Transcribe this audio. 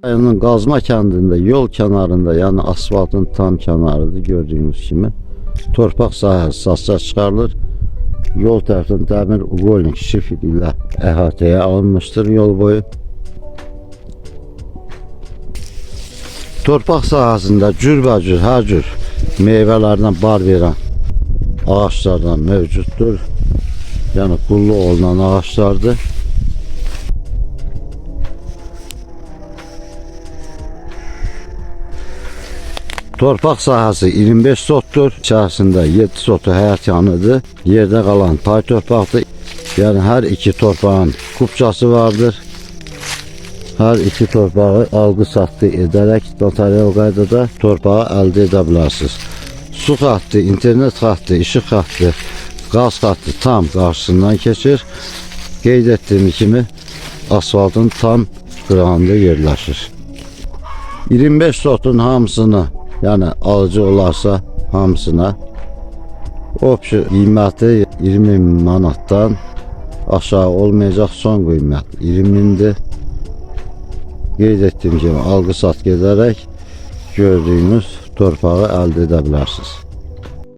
Rayonun Qazma kəndində yol kənarında, yəni asfaltın tam kənarıdır gördüyünüz kimi. Torpaq sahəsi satışa çıxarılır. Yol tərəfindən dəmir uqolnik şifr ilə əhatəyə alınmışdır yol boyu. Torpaq sahəsində cürbəcür, hər cür meyvələrdən bar verən ağaçlardan mövcuddur. Yəni qullu olunan ağaçlardır. Torpaq sahəsi 25 sotdur. İçərisində 7 sotu həyat yanıdır. Yerdə qalan pay torpaqdır. Yəni hər iki torpağın kupçası vardır. Hər iki torpağı alqı-satqı edərək notarial qaydada torpağı əldə edə bilərsiniz. Su xətti, internet xətti, işıq xətti, qaz xətti tam qarşısından keçir. Qeyd etdiyim kimi asfaltın tam qırağında yerləşir. 25 sotun hamısını, yəni alıcı olarsa hamısına opsi qiyməti 20 manatdan aşağı olmayacaq son qiymət 20 mindir. Qeyd etdiyim kimi alqı-satqı edərək gördüyünüz torpağı əldə edə bilərsiniz.